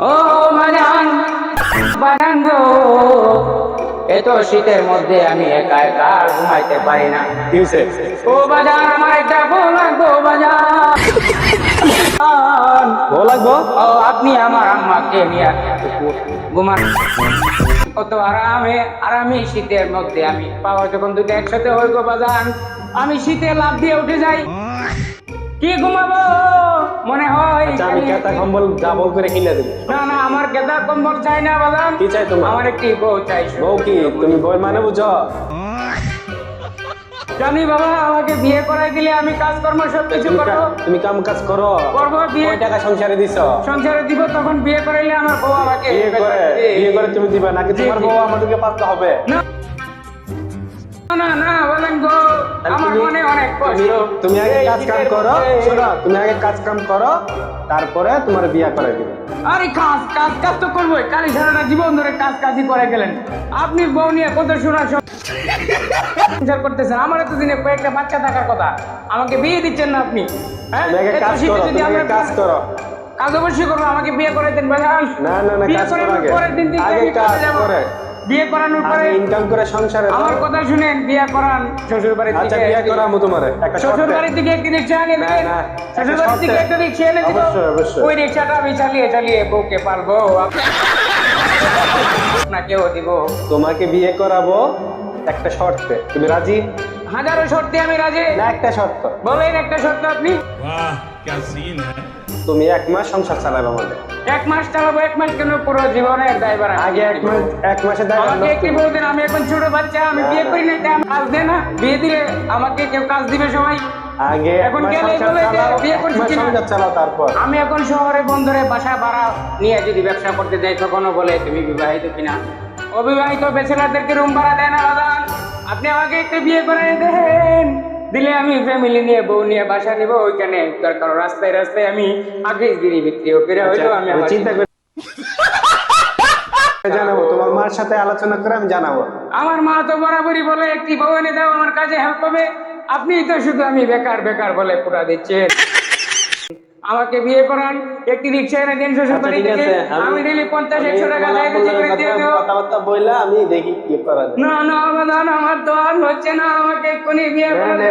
ও বাজান বাজান গো এত শীতের মধ্যে আমি একা একা আর ঘুমাইতে পারি না। ও বাজান আমার একটা বউ লাগবো ভালো লাগবো? ও আপনি আমার আম্মাকে নিয়ে ঘুমান। কত আরামে আরামে শীতের মধ্যে আমি পাওয়া যখন দুটো একসাথে হয়ে গো বাজান আমি শীতে লাভ দিয়ে উঠে যাই। কি ঘুমাবো? মনে হয় আচ্ছা আমি কেতা কম্বল ডাবল করে কিনে দেবো। না না আমার গেদা কম্বল চাই না বাজান কি চাই তোমার? আমার একটি বউ চাই। বউ কি? তুমি বই মানে বুঝো? জানি বাবা আমাকে বিয়ে করাই দিলে আমি কাজকর্ম সব কিছু করব। তুমি কাম কাজ করো। করব বিয়ে টাকা সংসারে দিছ? সংসারে দিব তখন বিয়ে করাইলে আমার বউ আমাকে বিয়ে করে বিয়ে করে তুমি দিবে নাকি তোমার। বউ আমাদেরকে হবে? না না না আমার তুমি- মনে অনেক কষ্ট। তুমি- তুমি আগে কাজ কাম করো শোনো তুমি আগে কাজ কাম করো তারপরে তোমার বিয়ে করে দিবে। আরে কাজ কাজ কাজ তো করবোই। কালি সারাটা জীবন ধরে কাজ কাজই করে গেলেন। আপনি বউ নিয়ে কত শোনা সংসার করতেছেন? আমার এতদিনে কয়েকটা বাচ্চা থাকার কথা। আমাকে বিয়ে দিচ্ছেন না আপনি হ্যাঁ? যদি আমরা- কাজ করো। কাজ অবশ্যই করব আমাকে বিয়ে করে দেন বাজান না না না কাজ করে দিন থেকে আগে কাজ। করে। বিয়ে করানোর পরে ইনকাম করে সংসারে আমার কথা শুনেন বিয়ে করান শ্বশুর আচ্ছা বিয়ে করামু তোমারে একটা শ্বশুর। বাড়ি থেকে একটি এনে না, দিবেন শ্বশুর একটা বাড়ি থেকে একটা রিকশা এনে দিব। ওই রিকশাটা আমি চালিয়ে চালিয়ে বউকে পারব? আপনাকেও দিব। তোমাকে বিয়ে করাবো একটা শর্তে। তুমি রাজি? হাজারো শর্তে আমি রাজি। না একটা শর্ত। বলেন একটা শর্ত আপনি। বাহ কি সিন হ্যাঁ। তুমি এক মাস সংসার চালাবে আমাদের এক মাস চালাবো এক মাস কেন? পুরো জীবনের ড্রাইভার আগে এক মাস এক মাসে আমাকে কি বলতেন আমি এখন ছোট বাচ্চা আমি বিয়ে করি না তাই কাজ দে না। বিয়ে দিলে আমাকে কেউ কাজ দিবে সবাই। আগে এখন গেলে বলে বিয়ে করছি কি সংসার চালাও তারপর। আমি এখন শহরে বন্ধরে বাসা ভাড়া নিয়ে যদি ব্যবসা করতে যাই তখনও বলে তুমি বিবাহিত কিনা? অবিবাহিত বেচেলারদেরকে রুম ভাড়া দেয় না বাদান আপনি আমাকে একটু বিয়ে করে দেন। দিলে আমি ফ্যামিলি নিয়ে বউ নিয়ে বাসা নিব ওইখানে দরকার রাস্তায় রাস্তায় আমি আগেজগিরি বিক্রিও করে হইল আমি আচ্ছা, আমার চিন্তা করি জানাব তোমার মার সাথে আলোচনা করে আমি জানাব। আমার মা তো বরাবরই বলে একটি বউ এনে দাও আমার কাজে হেল্প হবে। আপনি তো শুধু আমি বেকার বেকার বলে পুরা দিচ্ছেন। আমাকে বিয়ে করান একটি রিক্সা এনে দিন শ্বশুর আচ্ছা বাড়ি থেকে। আমি দিলি পঞ্চাশ একশো টাকা করে দিয়ে দেবো। কথাবার্তা বললে আমি দেখি কি করা যায়। না না আমার তো আর হচ্ছে না আমাকে এক্ষুনি বিয়ে করে